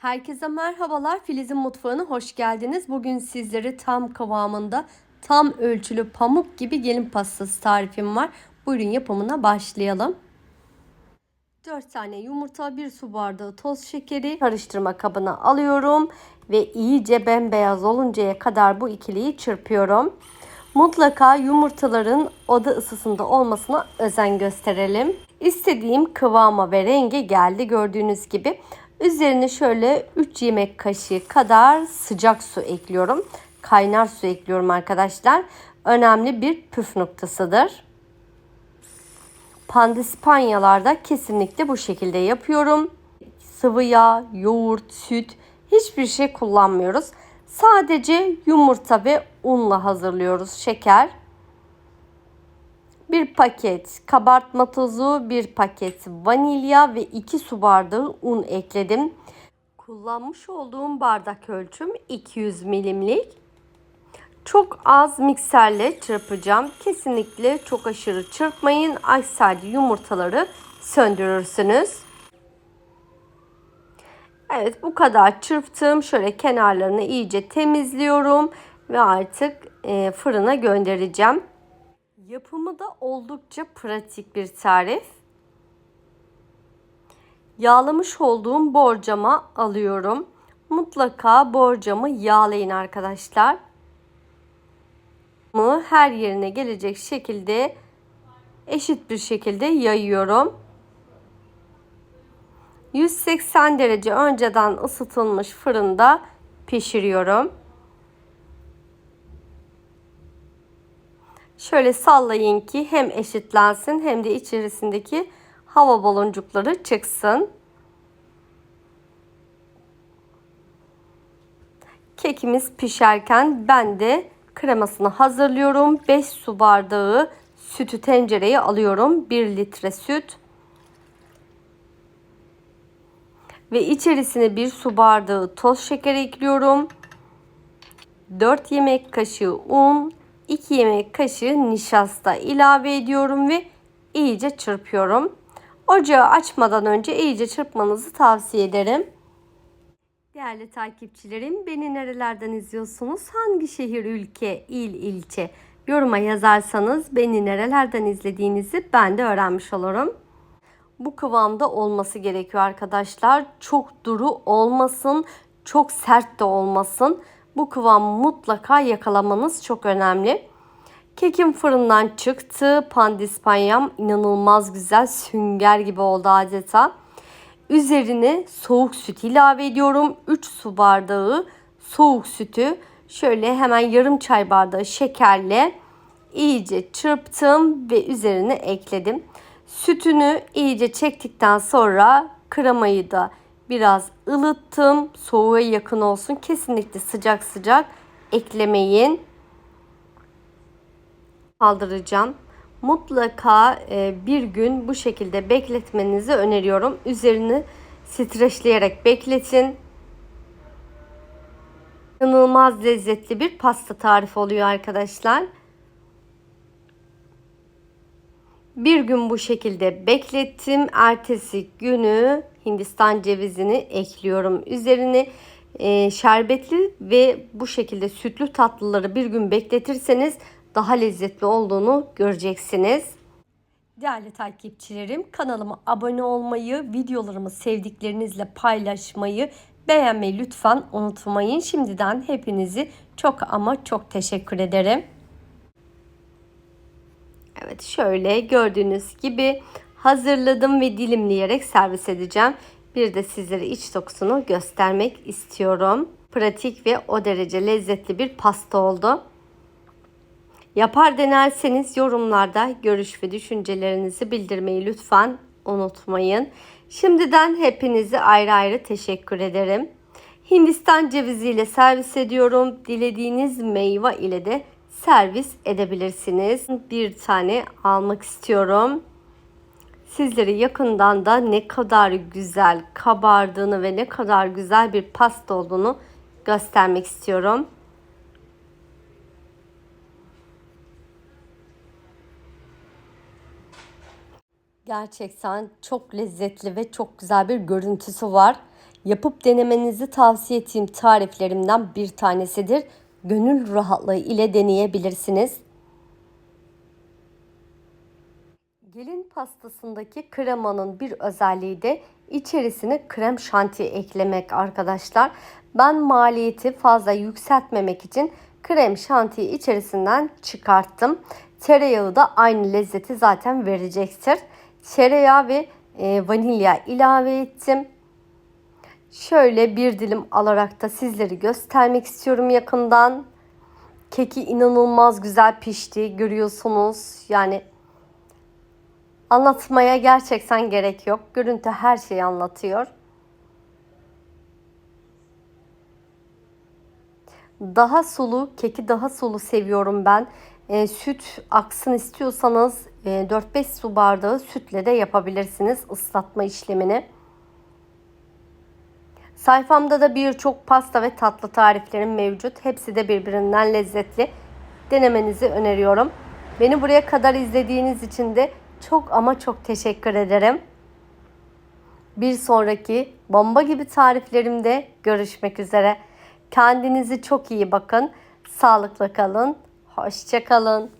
Herkese merhabalar. Filiz'in mutfağına hoş geldiniz. Bugün sizlere tam kıvamında, tam ölçülü pamuk gibi gelin pastası tarifim var. Buyurun yapımına başlayalım. 4 tane yumurta, 1 su bardağı toz şekeri karıştırma kabına alıyorum ve iyice bembeyaz oluncaya kadar bu ikiliyi çırpıyorum. Mutlaka yumurtaların oda ısısında olmasına özen gösterelim. İstediğim kıvama ve renge geldi gördüğünüz gibi. Üzerine şöyle 3 yemek kaşığı kadar sıcak su ekliyorum. Kaynar su ekliyorum arkadaşlar. Önemli bir püf noktasıdır. Pandispanyalarda kesinlikle bu şekilde yapıyorum. Sıvı yağ, yoğurt, süt hiçbir şey kullanmıyoruz. Sadece yumurta ve unla hazırlıyoruz şeker. Bir paket kabartma tozu, bir paket vanilya ve 2 su bardağı un ekledim. Kullanmış olduğum bardak ölçüm 200 milimlik. Çok az mikserle çırpacağım. Kesinlikle çok aşırı çırpmayın. Aksi yumurtaları söndürürsünüz. Evet bu kadar çırptım. Şöyle kenarlarını iyice temizliyorum ve artık e, fırına göndereceğim. Yapımı da oldukça pratik bir tarif. Yağlamış olduğum borcama alıyorum. Mutlaka borcamı yağlayın arkadaşlar. Her yerine gelecek şekilde eşit bir şekilde yayıyorum. 180 derece önceden ısıtılmış fırında pişiriyorum. Şöyle sallayın ki hem eşitlensin hem de içerisindeki hava baloncukları çıksın. Kekimiz pişerken ben de kremasını hazırlıyorum. 5 su bardağı sütü tencereye alıyorum. 1 litre süt. Ve içerisine 1 su bardağı toz şeker ekliyorum. 4 yemek kaşığı un, 2 yemek kaşığı nişasta ilave ediyorum ve iyice çırpıyorum. Ocağı açmadan önce iyice çırpmanızı tavsiye ederim. Değerli takipçilerim, beni nerelerden izliyorsunuz? Hangi şehir, ülke, il, ilçe? Yoruma yazarsanız beni nerelerden izlediğinizi ben de öğrenmiş olurum. Bu kıvamda olması gerekiyor arkadaşlar. Çok duru olmasın, çok sert de olmasın. Bu kıvamı mutlaka yakalamanız çok önemli. Kekim fırından çıktı. Pandispanyam inanılmaz güzel sünger gibi oldu adeta. Üzerine soğuk süt ilave ediyorum. 3 su bardağı soğuk sütü şöyle hemen yarım çay bardağı şekerle iyice çırptım ve üzerine ekledim. Sütünü iyice çektikten sonra kremayı da biraz ılıttım. Soğuğa yakın olsun. Kesinlikle sıcak sıcak eklemeyin. Kaldıracağım. Mutlaka e, bir gün bu şekilde bekletmenizi öneriyorum. Üzerini streçleyerek bekletin. İnanılmaz lezzetli bir pasta tarifi oluyor arkadaşlar. Bir gün bu şekilde beklettim. Ertesi günü Hindistan cevizini ekliyorum. Üzerine e, şerbetli ve bu şekilde sütlü tatlıları bir gün bekletirseniz daha lezzetli olduğunu göreceksiniz. Değerli takipçilerim kanalıma abone olmayı, videolarımı sevdiklerinizle paylaşmayı, beğenmeyi lütfen unutmayın. Şimdiden hepinizi çok ama çok teşekkür ederim. Evet şöyle gördüğünüz gibi hazırladım ve dilimleyerek servis edeceğim. Bir de sizlere iç dokusunu göstermek istiyorum. Pratik ve o derece lezzetli bir pasta oldu. Yapar denerseniz yorumlarda görüş ve düşüncelerinizi bildirmeyi lütfen unutmayın. Şimdiden hepinize ayrı ayrı teşekkür ederim. Hindistan ceviziyle servis ediyorum. Dilediğiniz meyve ile de servis edebilirsiniz. Bir tane almak istiyorum. Sizlere yakından da ne kadar güzel kabardığını ve ne kadar güzel bir pasta olduğunu göstermek istiyorum. Gerçekten çok lezzetli ve çok güzel bir görüntüsü var. Yapıp denemenizi tavsiye ettiğim tariflerimden bir tanesidir. Gönül rahatlığı ile deneyebilirsiniz. Gelin pastasındaki kremanın bir özelliği de içerisine krem şanti eklemek arkadaşlar. Ben maliyeti fazla yükseltmemek için krem şantiyi içerisinden çıkarttım. Tereyağı da aynı lezzeti zaten verecektir. Tereyağı ve e, vanilya ilave ettim. Şöyle bir dilim alarak da sizleri göstermek istiyorum yakından. Keki inanılmaz güzel pişti görüyorsunuz. Yani anlatmaya gerçekten gerek yok. Görüntü her şeyi anlatıyor. Daha sulu, keki daha sulu seviyorum ben. E, süt aksın istiyorsanız e, 4-5 su bardağı sütle de yapabilirsiniz ıslatma işlemini. Sayfamda da birçok pasta ve tatlı tariflerim mevcut. Hepsi de birbirinden lezzetli. Denemenizi öneriyorum. Beni buraya kadar izlediğiniz için de çok ama çok teşekkür ederim. Bir sonraki bomba gibi tariflerimde görüşmek üzere. Kendinize çok iyi bakın. Sağlıklı kalın. Hoşçakalın.